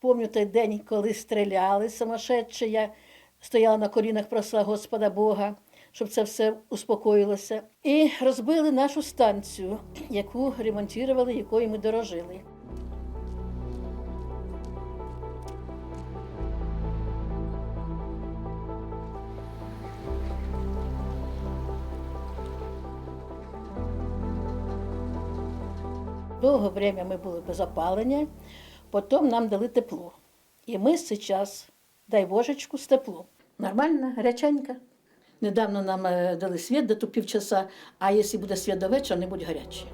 Помню той день, коли стріляли сумасшедші, я стояла на колінах, просила Господа Бога, щоб це все успокоїлося. І розбили нашу станцію, яку ремонтували, якою ми дорожили. Довге время ми були без опалення, потім нам дали тепло. І ми зараз, дай божечку, з теплом. Нормально, гаряченька. Недавно нам е, дали світ до півчаса, а якщо буде світ до вечора, не будь гарячий.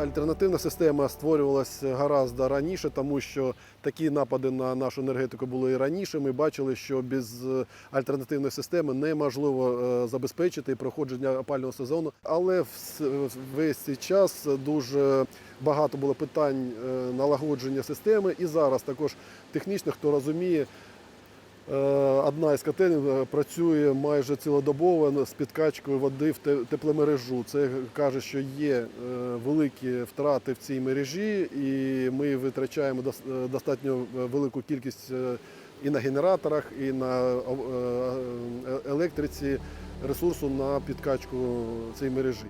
Альтернативна система створювалася гораздо раніше, тому що такі напади на нашу енергетику були і раніше. Ми бачили, що без е, альтернативної системи неможливо е, забезпечити проходження опального сезону. Але весь цей час дуже багато було питань е, налагодження системи. І зараз також технічно, хто розуміє, Одна із котелень е, працює майже цілодобово з підкачкою води в тепломережу. Це каже, що є е, великі втрати в цій мережі, і ми витрачаємо е, достатньо велику кількість е, і на генераторах, і на е, е, електриці ресурсу на підкачку цієї мережі.